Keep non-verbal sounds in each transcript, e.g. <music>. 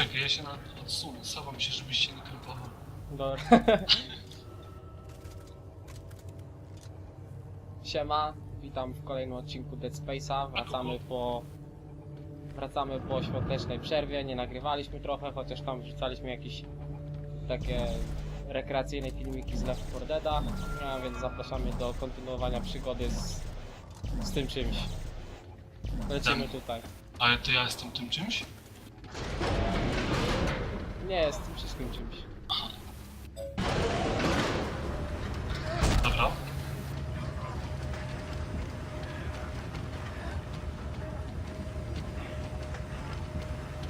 Czekaj, ja się na odsunę. Schowam się, żebyś się nie krępował. Dobra. <laughs> Siema, witam w kolejnym odcinku Dead Space'a. Wracamy po... Wracamy po świątecznej przerwie, nie nagrywaliśmy trochę, chociaż tam wrzucaliśmy jakieś takie rekreacyjne filmiki z Left 4 Dead'a, a więc zapraszamy do kontynuowania przygody z, z tym czymś. Lecimy tutaj. Ale to ja jestem tym czymś? Nie, z tym wszystkim czymś. Dobra.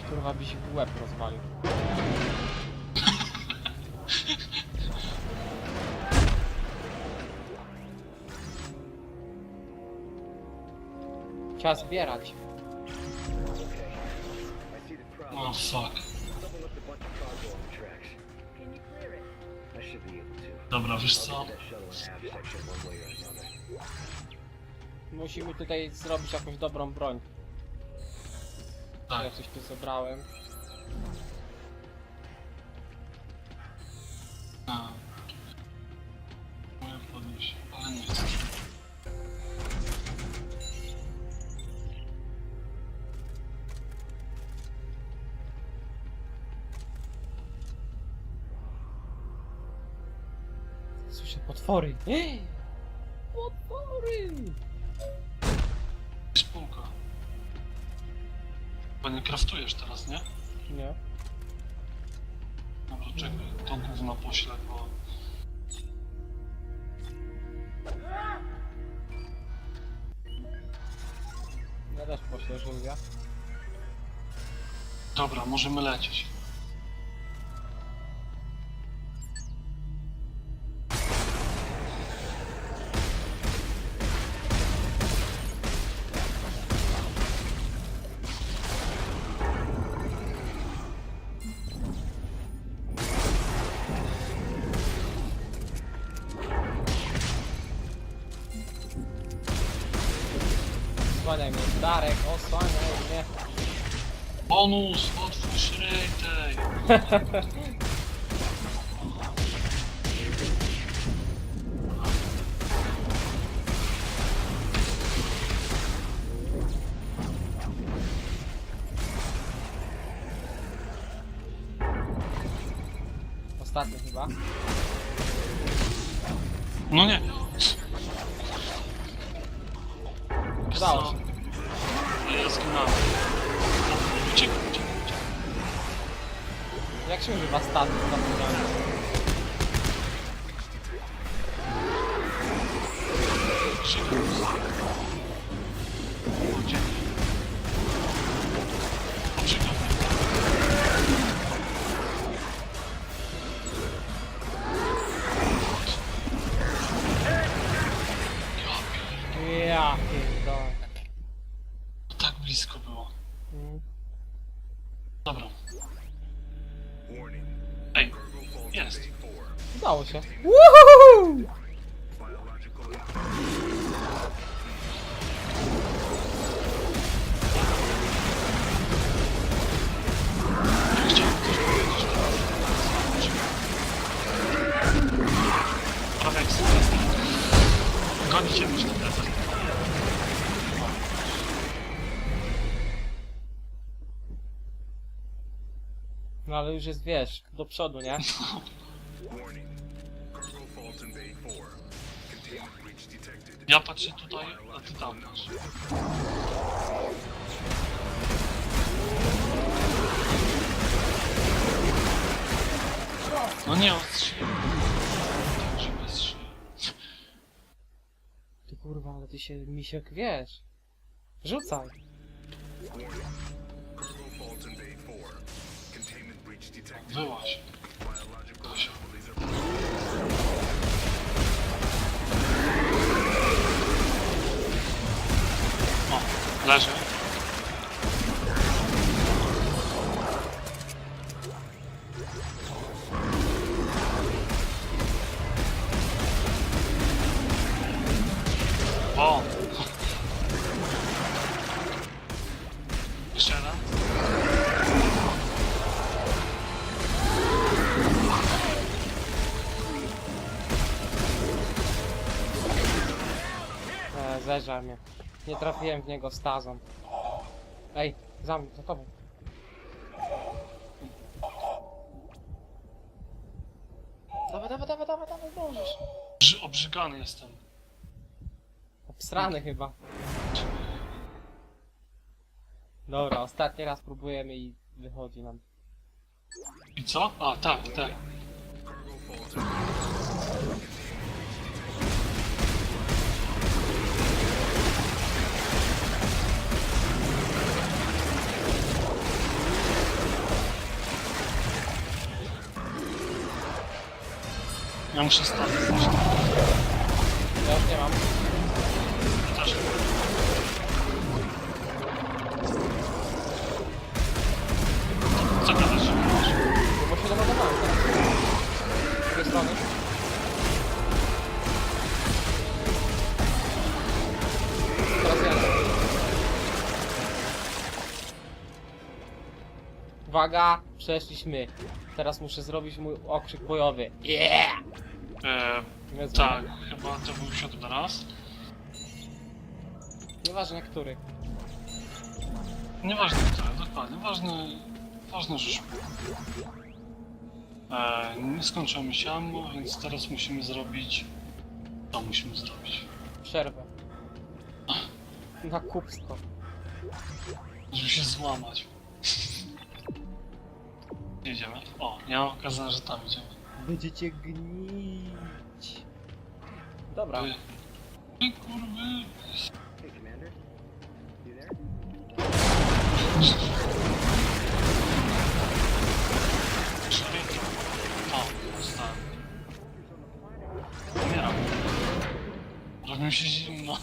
Kurwa byś w łeb rozwalił. Trzeba zbierać. Oh fuck. Dobra, wiesz co? Musimy tutaj zrobić jakąś dobrą broń. Tak. Ja coś tu zebrałem. A. potwory. Potwory! Spółka. Chyba nie kraftujesz teraz, nie? Nie. Dobra, czekaj, to gówno poślę, bo... Ja też poślę żółwia. Dobra, możemy lecieć. Osłaniaj mnie, Darek, osłaniaj mnie. Bonus! Otwórz rejtej! Ostatni chyba. No nie. Ale już jest, wiesz, do przodu, nie? warning. Cargo falls in Bay 4. Containment breach detected. Ja patrzę tutaj, a ty tam patrz. No nie, strzelił. Ty kurwa, ale ty się, misiek, wiesz. Rzucaj. Warning. Wyłaź. Are O, leży. O! Nie trafiłem w niego stazą. Ej, za mną, za tobą. Dawaj, dawaj, dawaj, dawaj, dawaj, dążysz. Brzy- Obrzygany jestem. Obsrany chyba. Dobra, ostatni raz próbujemy i wychodzi nam. I co? A, tak, tak. Ja muszę stać. Ja już nie mam. Też. Co gadasz? Bo się doładowałem teraz. Z drugiej strony. Teraz ja. Uwaga, przeszliśmy. Teraz muszę zrobić mój okrzyk bojowy. Yeah! E, tak, chyba to był siódmy raz. Nieważne który. Nieważne które, dokładnie. Ważne, ważne rzecz. E, nie skończyło mi się ammo, więc teraz musimy zrobić... Co musimy zrobić? Przerwę. Na kupstwo. Żeby się złamać. <laughs> Gdzie Idziemy. O, nie mam okazji, że tam idziemy. Będziecie gnić. Dobra. Ty. Kurwy. Szybko. O, dostałem. Umieram. Robi mi się zimno.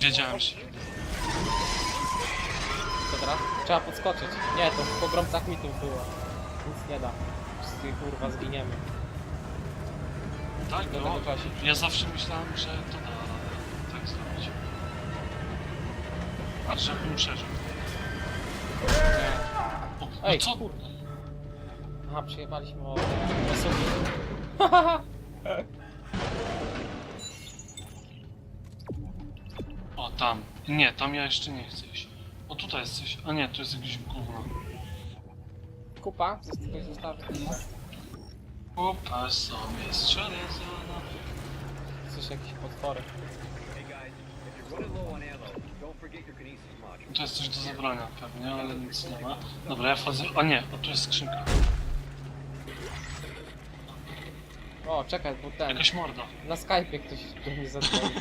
Wiedziałem się. Co teraz? Trzeba podskoczyć. Nie, to w pogromcach mitów było. Nic nie da. Wszyscy kurwa zginiemy. Tak, no. czasie. Ja zawsze myślałem, że to da tak zrobić. Żebym przeżył. Nie. O, Ej, co? kurde. Aha, przyjechaliśmy o osobie. <laughs> O, tam. Nie, tam ja jeszcze nie chcę iść. O, tutaj jest coś. A nie, tu jest jakieś gówno. Kupa? Coś zostawić? Kupa sobie strzelezona. Your kinesis module. To jest coś do zabrania pewnie, ale nic nie ma. Dobra, ja wchodzę. A nie, o tu jest skrzynka. O, czekaj, bo ten. Jakaś morda. Na Skype'ie ktoś do mnie zadzwonił.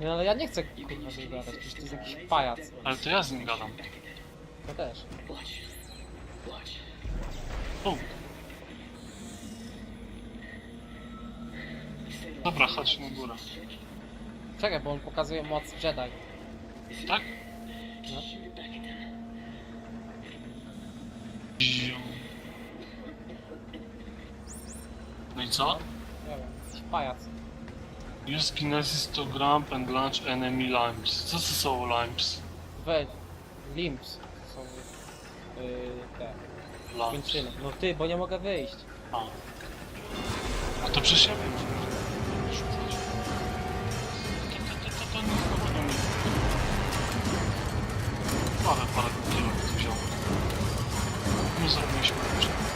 No ale ja nie chcę kurwa z nim gadać, przecież to jest jakiś pajac. Ale to ja z nim gadam. To też. U. Dobra, chodź na górę. Czekaj, bo on pokazuje moc Jedi. Tak? No. No i co? Nie wiem, jakiś pajac. Use kinesis to grab and launch enemy limps. Co to są limps? Weź. Limps. To są yy, te Limps. kończyny. No ty, bo nie mogę wyjść. A. A to przecież ja wiem. Rzucać. To, to, to, to, to nie znowu mi. Parę, parę kierowców wziął. Nie zrobiliśmy jeszcze.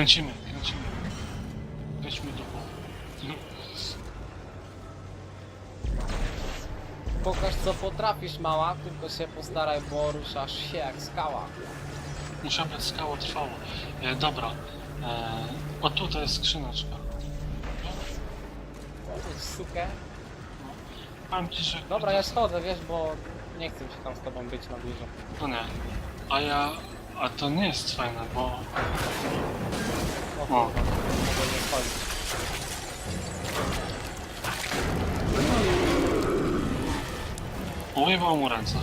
Kręcimy, kręcimy. Weźmy do głowy. Pokaż co potrafisz mała, tylko się postaraj, bo ruszasz się jak skała. Muszę być skało trwało. E, dobra. E, o tutaj jest skrzyneczka. Powiedz sukę. Powiem ci, że... Dobra, ja schodzę, wiesz, bo nie chcę się tam z tobą być na górze. No nie. A ja... A to nie jest fajne, bo... O, O. kurwa, mogę nie schodzić. Ujebał mu ręce.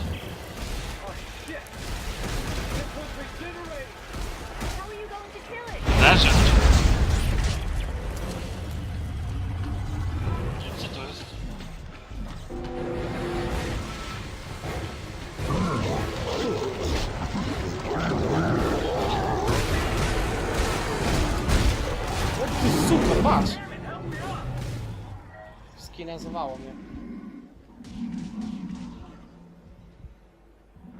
Skinezowało mnie.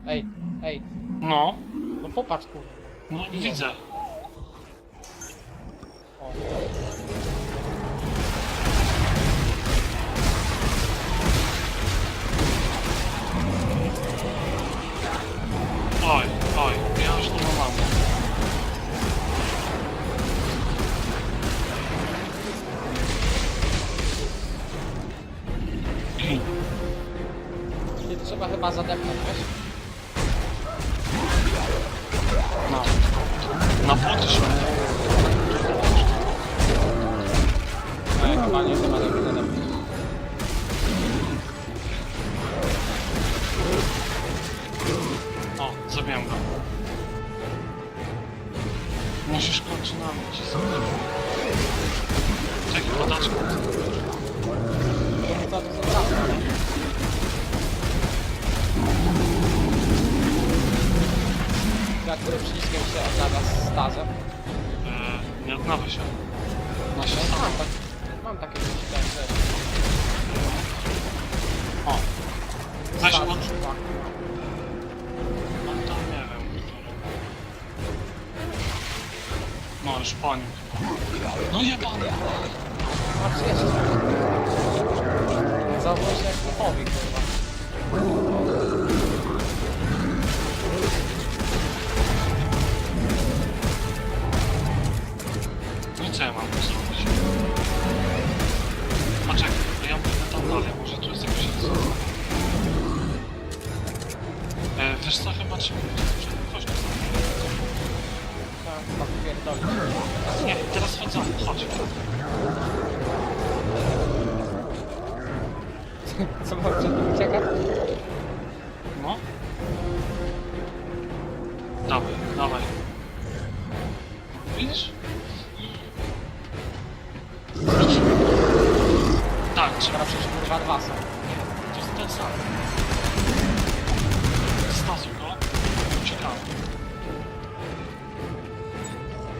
Ej, ej, No, no popatrz kurwa. no widzę. O. Oj, trzeba chyba zadepnąć, wiesz? No. Na się. No, chyba nie, chyba nie będę Chyba. No jebany. Zauważ jak duchowi,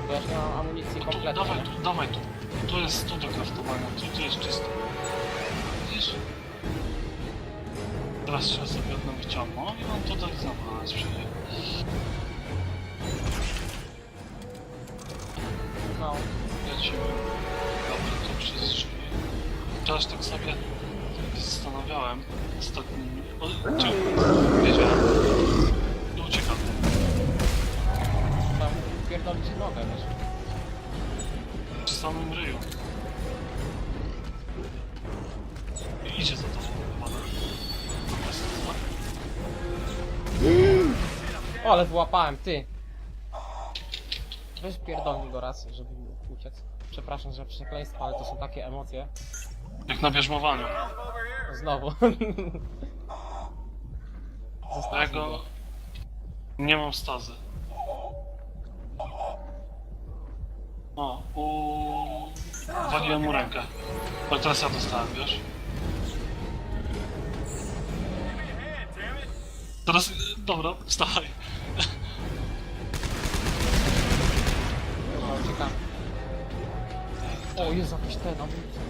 Bo już nie mam amunicji No kompletnie. dawaj tu, dawaj tu. Tu jest tu do kraftowania, tu, tu jest czysto. Widzisz? Teraz trzeba sobie odnowić ammo i mam tutaj nas przyjdzie. No. Lecimy. Dobra, to przez drzwi. Teraz tak sobie zastanawiałem ostatnimi... O, czekaj, wiedziałem. Nogę, wiesz. Przy samym ryju. I idzie za to znak. O, ale wyłapałem, ty. Weź pierdolnij go raz, żeby mógł uciec. Przepraszam za przekleństwo, ale to są takie emocje. Jak na bierzmowaniu. Znowu. <laughs> Zostawmy go... go. Nie mam stazy. O, u... Waliłem mu rękę. Ale teraz ja dostałem, wiesz? Teraz... Dobra, wstawaj. No, uciekam. O, jest jakiś ten, amunicja.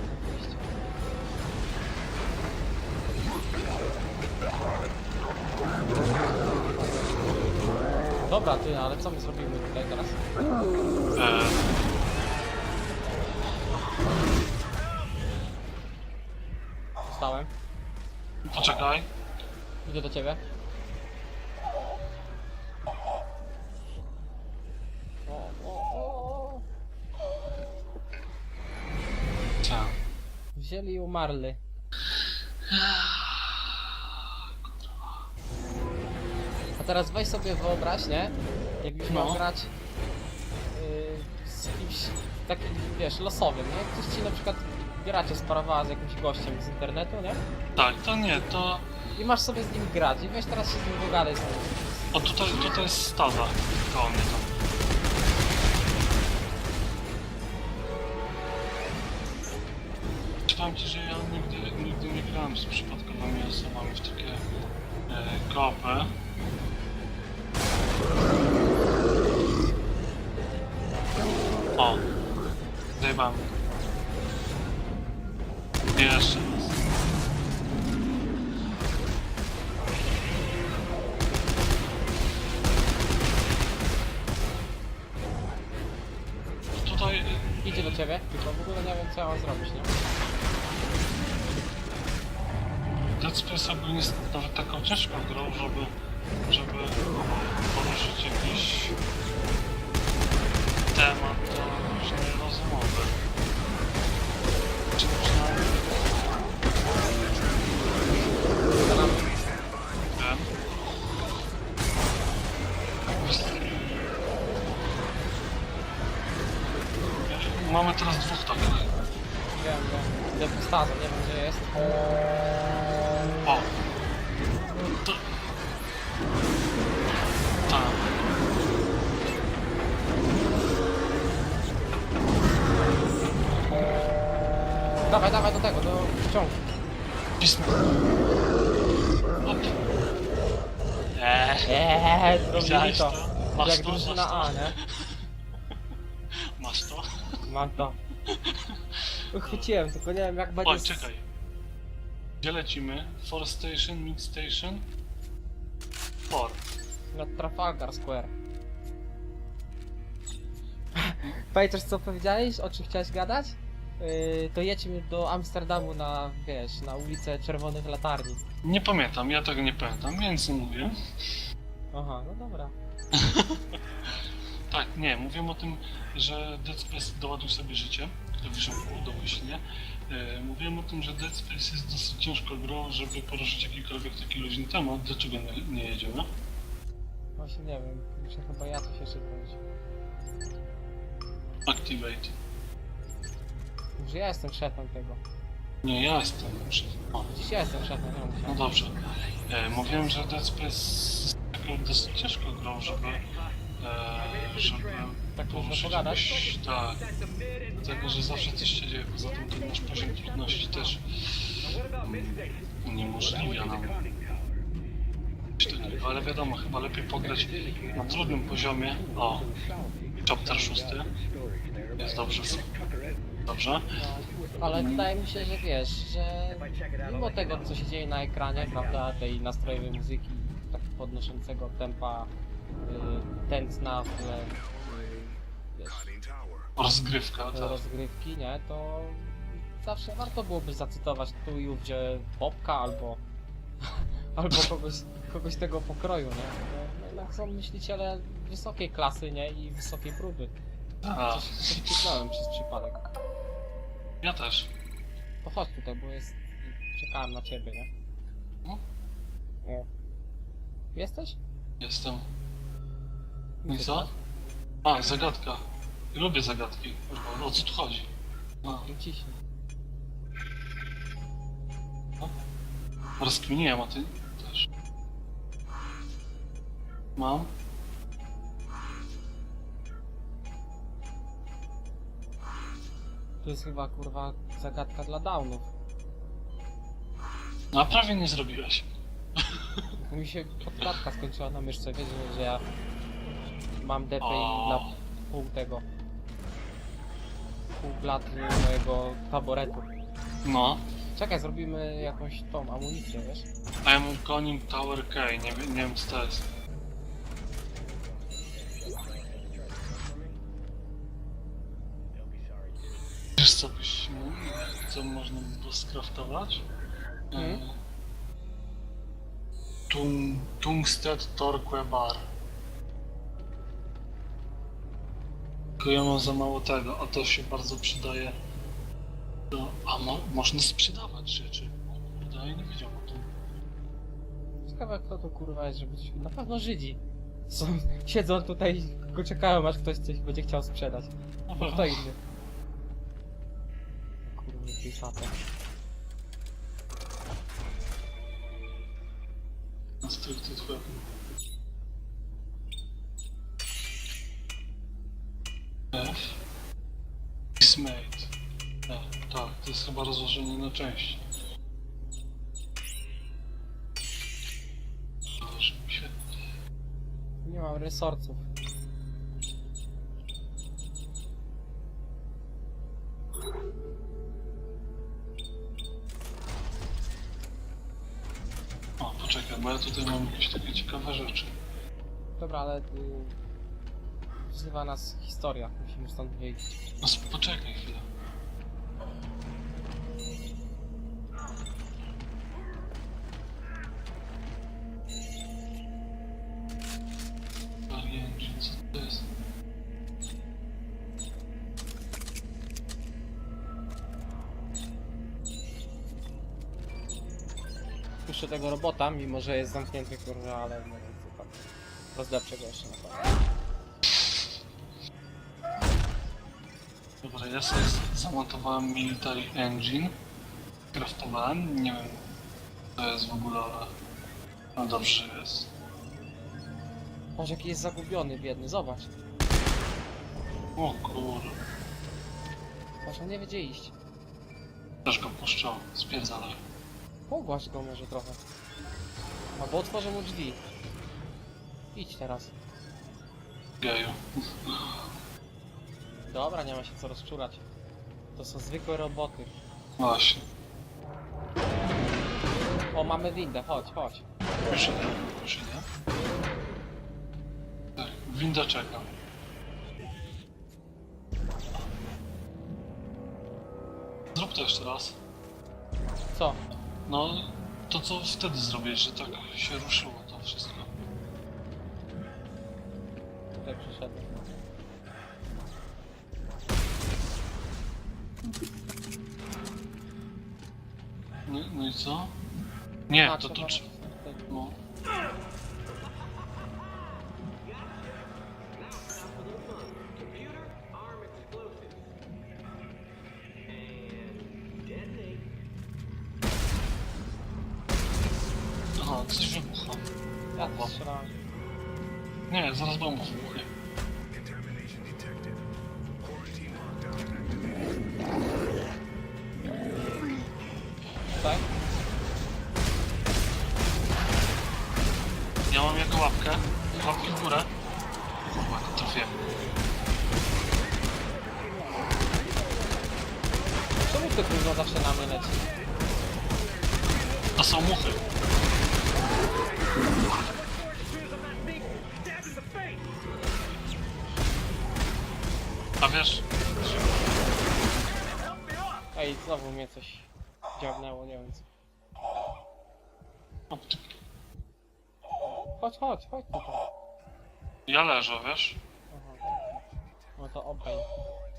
Dobra, ty, ale co my zrobimy tutaj teraz? E, Zostałem. poczekaj. Idę do ciebie. O, o, o. Co? Wzięli i umarli. A teraz weź sobie wyobraź, nie? Jakbyś miał No. grać yy, z kimś takim, wiesz, losowym, nie? Ktoś ci na przykład gracie sparowała z jakimś gościem z internetu, nie? Tak, to nie, to... I masz sobie z nim grać i weź teraz się z nim dogadaj z nim. O, tutaj, tutaj jest staza. Koło mnie tam. Powiem ci, że ja nigdy, nigdy nie grałem z przypadkowymi osobami w takie e, kopy. O! Zajebałem. Jeszcze. Tutaj Idzie do ciebie, tylko w ogóle nie wiem co ja mam zrobić, nie? Dead Space jest nawet taką ciężką grą, żeby Mamy teraz dwóch takich. wiem, wiem. Idę po stazę, nie wiem gdzie jest. O! To... Tak. Dawaj, dawaj do tego, do ciągu. Cisnę. Op. Eee, Eee, zrobili widziałeś to. to? Masz Jak to? drużyna Masz to? A, nie? Mam to. Uchwyciłem, tylko nie wiem jak będzie... Oj, z- czekaj. Gdzie lecimy? Four Station, Mid Station? Four. Na Trafalgar Square. Pamiętasz co powiedziałeś? O czym chciałeś gadać? Yy, to jedźmy do Amsterdamu na, wiesz, na ulicę Czerwonych Latarni. Nie pamiętam, ja tego nie pamiętam, więc nie mówię. Aha, no dobra. <laughs> Tak, nie, mówię o tym, że Dead Space doładuj sobie życie, to wyszło domyślnie. Yy, mówiłem o tym, że Dead Space jest dosyć ciężką grą, żeby poruszyć jakikolwiek taki luźny temat. Dlaczego nie, nie jedziemy? Właśnie nie wiem, muszę chyba ja coś jeszcze zrobić. Activate. Może ja jestem szefem tego. Nie, ja jestem. O, Dziś ja jestem szefem, ja no musiałem. dobrze. E, mówiłem, że Dead Space jest taką dosyć ciężką grą, żeby... E, żeby Tak poruszyć jakoś- Tak. Dlatego, że zawsze coś się dzieje, poza tym ten nasz poziom trudności też uniemożliwia nam ale wiadomo, chyba lepiej pograć na trudnym poziomie. O, chapter 6 jest dobrze. Dobrze? Ale wydaje mi się, że wiesz, że mimo tego co się dzieje na ekranie, prawda, tej nastrojowej muzyki, tak podnoszącego tempa, tętna w wiesz, Tower. Rozgrywka, tak. rozgrywki, nie, to zawsze warto byłoby zacytować tu i ówdzie Bobka albo <laughs> albo kogoś, kogoś tego pokroju, nie? Bo jednak są myśliciele wysokiej klasy, nie? I wysokiej próby. A, Coś, coś kliknąłem przez przypadek. ja też. To chodź tutaj, bo jest... Czekałem na ciebie, nie? No. O. Jesteś? Jestem. Widzę co? A, zagadka. Lubię zagadki. Kurwa, O co tu chodzi? No ciśnij. rozkminiłem, a ty też. Mam. To jest chyba, kurwa, zagadka dla downów. No, a prawie nie zrobiłeś. <laughs> Mi się podkładka skończyła na myszce, wiesz, że- że ja mam DPI na pół tego. Pół blaty mojego taboretu. No. Czekaj, zrobimy jakąś tą amunicję, wiesz? Mam Conning Tower K, nie, wiem- nie wiem co to jest. Wiesz co byś mógł, co można by było skraftować? E, Tung, tungsted Torque Bar. Tylko ja mam za mało tego, a to się bardzo przydaje. Do, a mo, można sprzedawać rzeczy. O Kurde, ja nie wiedział o tym. Ciekawe kto to kurwa jest, żeby. Na pewno Żydzi. Są, siedzą tutaj i tylko czekają aż ktoś coś będzie chciał sprzedać. Na No pewno. kto inny? Kurwa, pisate. Constructed weapon. F. Dismayed. E, tak, to jest chyba rozłożenie na części. Nie mam resorców. O, poczekaj, bo ja tutaj mam jakieś takie ciekawe rzeczy. Dobra, ale... y, Wzywa nas historia. Musimy stąd wyjść. No sp- poczekaj chwilę. Co jest? Puszczę tego robota, mimo że jest zamknięty, kurwa, ale no, to tam... Rozdepczę go jeszcze na pewno. Dobra, ja sobie zamontowałem Military Engine. Craftowałem, nie wiem co jest w ogóle, ale... No dobrze jest. Patrz jaki jest zagubiony, biedny, zobacz. O kurde, Patrz, on nie wiedzie iść. też go puszczą, spierdalaj. Pogłaś go może trochę. Albo otworzę mu drzwi. Idź teraz. Geju. Dobra, nie ma się co rozczulać. To są zwykłe roboty. Właśnie. O, mamy windę, chodź, chodź. Już idę, już idę. Tak, winda czeka. Zrób to jeszcze raz. Co? No, to co wtedy zrobiłeś, że tak się ruszyło to wszystko. Tutaj przyszedłem. No, i co? Nie, to tu... trzeba- trz- No. Aha, coś wybucha. Ja. Nie, zaraz bomba wybuchnie. Górę. Kurwa, nie trafiłem. Czemu to kurwa zawsze na mnie leci? To są muchy. A wiesz, Ej, znowu mnie coś dziabnęło, nie wiem co. Chodź, chodź, chodź tutaj. Ja leżę, wiesz? Aha. No to obej.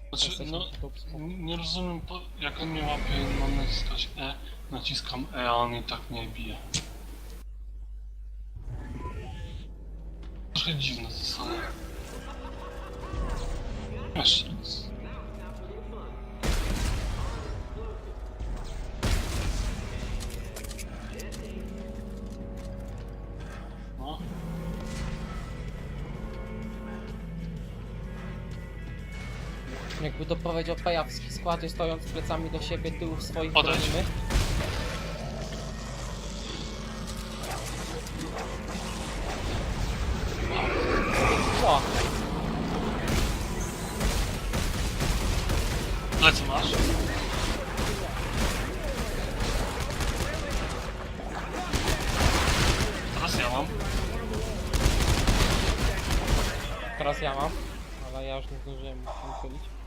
Znaczy, Jesteśmy no, w dupsku. n- nie rozumiem, po, jak on mnie łapie, mam naciskać E, naciskam E, a on i tak mnie bije. Trochę dziwne. Jeszcze raz. No. Jakby to powiedział Pajawski, składzie stojąc plecami do siebie, tyłów swoich Odejdź. bronimy. O, Lecę masz? Teraz ja mam. teraz ja mam, ale ja już nie zdążyłem się uchylić.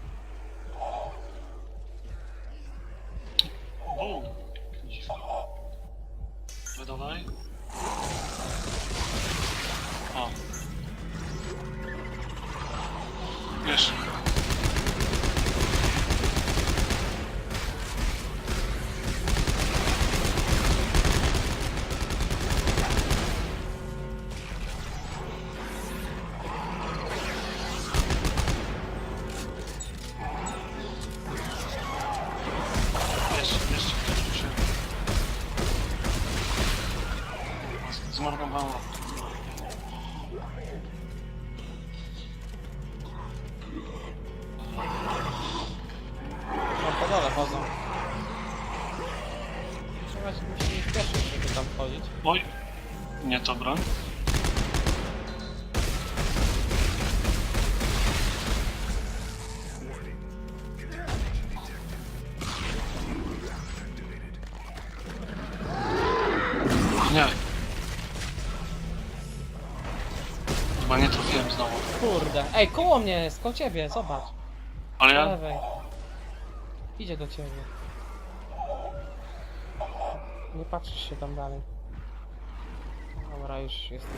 Zmarnowałem łapkę. No po dole chodzą. Trzeba się musi nie spieszyć, żeby tam wchodzić. Oj, nie to broń. Ej, koło mnie jest, koło ciebie, zobacz. Ale ja... lewej. Idzie do ciebie. Nie patrzysz się tam dalej. Dobra, już jestem.